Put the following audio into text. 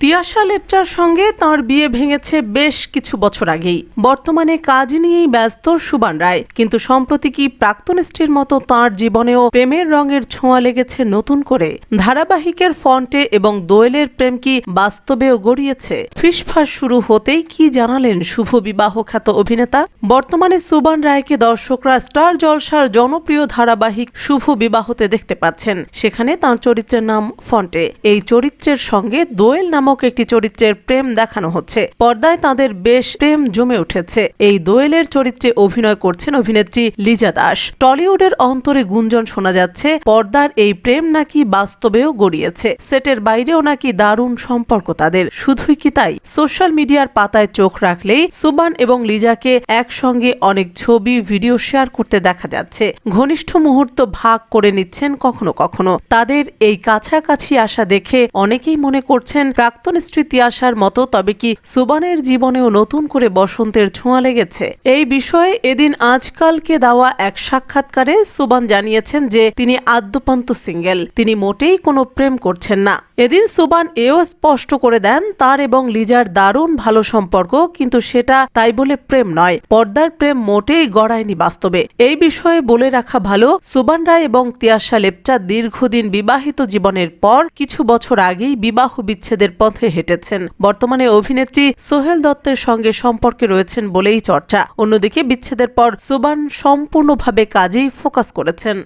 তিয়াশা লেপচার সঙ্গে তার বিয়ে ভেঙেছে বেশ কিছু বছর আগেই। বর্তমানে কাজ নিয়েই ব্যস্ত সুবান রায়। কিন্তু সম্প্রতি কি প্রাক্তন স্ত্রীর মতো তার জীবনেও প্রেমের রঙের ছোঁয়া লেগেছে নতুন করে? ধারাবাহিকের ফন্টে এবং দোয়েলের প্রেম কি বাস্তবেও গড়িয়েছে? ফিসফাস শুরু হতেই কি জানালেন শুভ বিবাহ খ্যাত অভিনেতা? বর্তমানে সুবান রায়কে দর্শকরা স্টার জলসার জনপ্রিয় ধারাবাহিক শুভ বিবাহতে দেখতে পাচ্ছেন। সেখানে তার চরিত্রের নাম ফন্টে। এই চরিত্রের সঙ্গে দোয়েল নামক একটি চরিত্রের প্রেম দেখানো হচ্ছে। পর্দায় তাদের বেশ প্রেম জমে উঠেছে। এই দোয়েলের চরিত্রে অভিনয় করছেন অভিনেত্রী লিজা দাস। টলিউডের অন্তরে গুঞ্জন শোনা যাচ্ছে, পর্দার এই প্রেম নাকি বাস্তবেও গড়িয়েছে। সেটের বাইরেও নাকি দারুণ সম্পর্ক তাদের। শুধুই কি তাই? সোশ্যাল মিডিয়ার পাতায় চোখ রাখলেই সুবান এবং লিজাকে একসঙ্গে অনেক ছবি, ভিডিও শেয়ার করতে দেখা যাচ্ছে। ঘনিষ্ঠ মুহূর্ত ভাগ করে নিচ্ছেন কখনো কখনো। তাদের এই কাছাকাছি আসা দেখে অনেকেই মনে করছেন প্রাক্তন স্ত্রী তিয়াসার মতো, তবে কি সুবানের জীবনেও নতুন করে বসন্তের ছোঁয়া লেগেছে? এই বিষয়ে এদিন আজকালকে দেওয়া এক সাক্ষাৎকারে সুবান জানিয়েছেন যে তিনি আদ্যপান্ত সিঙ্গেল, তিনি মোটেই কোনো প্রেম করছেন না। এদিন সুবান এও স্পষ্ট করে দেন, তার এবং লিজার দারুণ ভালো সম্পর্ক, কিন্তু সেটা তাই বলে প্রেম নয়, পর্দার প্রেম মোটেই গড়ায়নি বাস্তবে। এই বিষয়ে বলে রাখা ভালো, সুবান রায় এবং তিয়াশা লেপচা দীর্ঘদিন বিবাহিত জীবনের পর, কিছু বছর আগেই বিবাহ বিচ্ছেদের পথে হেঁটেছেন। বর্তমানে অভিনেত্রী সোহেল দত্তের সঙ্গে সম্পর্কে রয়েছেন বলেই চর্চা। অন্যদিকে বিচ্ছেদের পর সুবান সম্পূর্ণভাবে কাজেই ফোকাস করেছেন।